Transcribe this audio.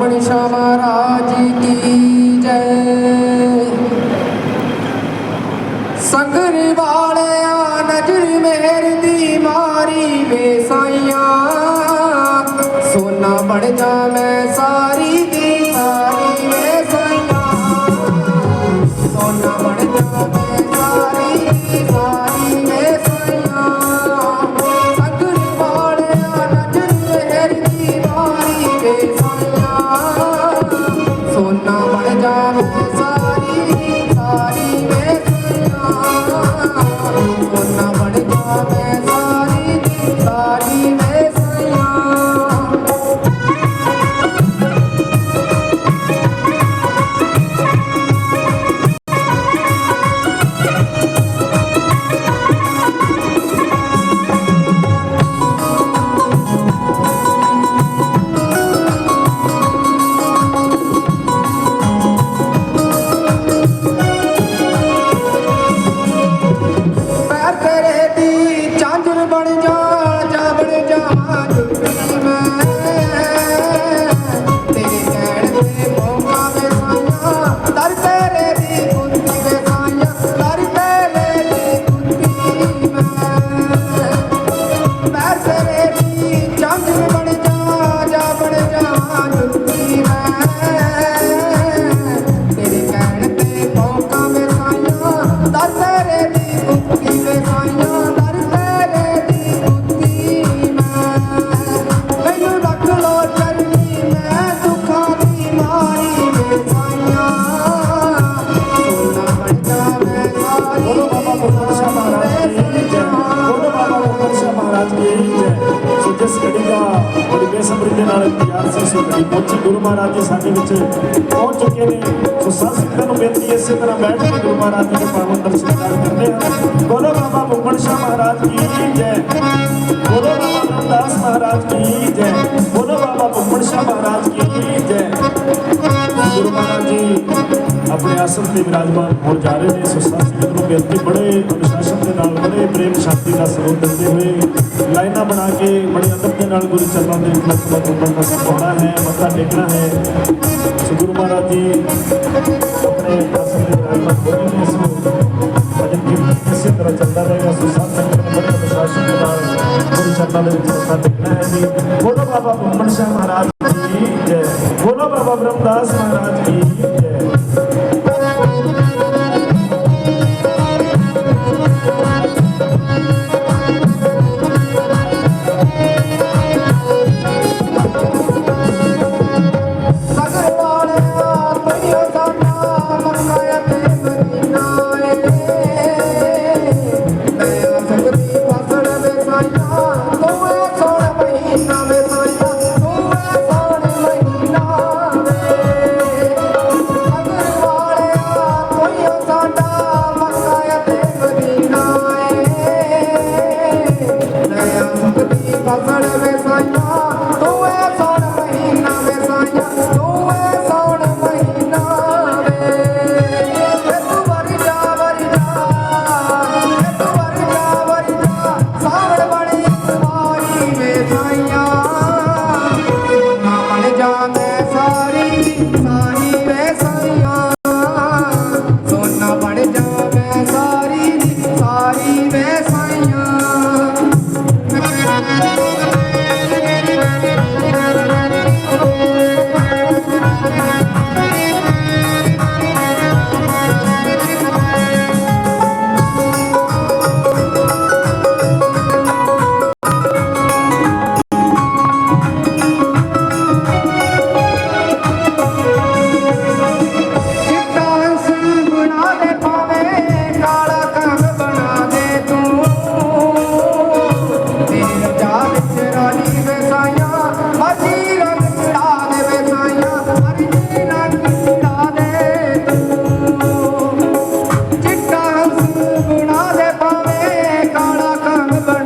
ਮਨੀਸ਼ਾ ਮਹਾਰਾਜ ਕੀ ਜੈ। ਸੰਗਰ ਵਾਲਿਆ ਨਜ਼ਰ ਮਿਹਰ ਦੀ ਮਾਰੀ ਵੇ ਸਾਈਆਂ ਸੋਨਾ ਬਣ ਜਾ ਮੈਂ serei ਬੇਸਬਰੀ ਦੇ ਨਾਲ ਇੰਤਜ਼ਾਰ ਸੀ ਸੋ ਘੜੀ ਪਹੁੰਚੀ ਗੁਰੂ ਮਹਾਰਾਜ ਜੀ ਸਾਡੇ ਵਿੱਚ ਪਹੁੰਚ ਚੁੱਕੇ ਨੇ ਸੋ ਸਾਧ ਸੰਗਤਾਂ ਨੂੰ ਬੇਨਤੀ ਹੈ ਇਸੇ ਤਰ੍ਹਾਂ ਬੈਠ ਕੇ ਗੁਰੂ ਮਹਾਰਾਜ ਜੀ ਦੇ ਪਾਵਨ ਦਰਸ਼ਨ ਕਰਦੇ ਹਨ ਬੋਲੋ ਬਾਬਾ ਮੁਕੰਦ ਸ਼ਾਹ ਮਹਾਰਾਜ ਕੀ ਜੈ ਬੋਲੋ ਬਾਬਾ ਰਾਮਦਾਸ ਮਹਾਰਾਜ ਕੀ ਜੈ ਬੋਲੋ ਬਾਬਾ ਮੁਕੰਦ ਸ਼ਾਹ ਮਹਾਰਾਜ ਕੀ ਜੈ ਗੁਰੂ ਮਹਾਰਾਜ ਜੀ ਆਪਣੇ ਆਸਣ ਤੇ ਵਿਰਾਜਮਾਨ ਹੋਣ ਜਾ ਰਹੇ ਨੇ ਸੋ ਸਾਧ ਸੰਗਤ ਨੂੰ ਬੇਨਤੀ ਬੜੇ ਅਨੁਸ਼ਾਸਨ ਦੇ ਨਾਲ ਬੜੇ ਪ੍ਰੇਮ ਸ਼ਕਤੀ ਦਾ ਸਬੂਤ ਦਿੰਦੇ ਹੋਏ ਲਾਈਨਾਂ ਬਣਾ ਕੇ ਬੜੇ ਅਦਬ ਦੇ ਨਾਲ ਗੁਰੂ ਚਰਨਾਂ ਦੇ ਵਿੱਚ ਨਤਮਸਤਕ ਹੋਣ ਦਾ ਸੁਭਾਉਣਾ ਹੈ ਮੱਥਾ ਟੇਕਣਾ ਹੈ ਸੋ ਗੁਰੂ ਮਹਾਰਾਜ ਜੀ ਆਪਣੇ ਆਸਣ ਤੇ ਵਿਰਾਜਮਾਨ ਹੋ ਰਹੇ ਨੇ ਸੋ ਭਜਨ ਕੀਰਤਨ ਇਸੇ ਤਰ੍ਹਾਂ ਚੱਲਦਾ ਰਹੇਗਾ ਸੋ ਸਾਧ ਸੰਗਤ ਨੂੰ ਬੜੇ ਅਨੁਸ਼ਾਸਨ ਦੇ ਨਾਲ ਗੁਰੂ ਚਰਨਾਂ ਦੇ ਵਿੱਚ ਮੱਥਾ ਟੇਕਣਾ ਹੈ ਜੀ ਬੋਲੋ ਬਾਬਾ ਭੁੰਮਣ ਸ਼ਾਹ ਮਹਾਰਾਜ ਕੀ ਜੈ ਬੋਲੋ ਬਾਬਾ ਬ੍ਰਹਮਦਾਸ ਮਹਾਰਾਜ ਕੀ Muhammed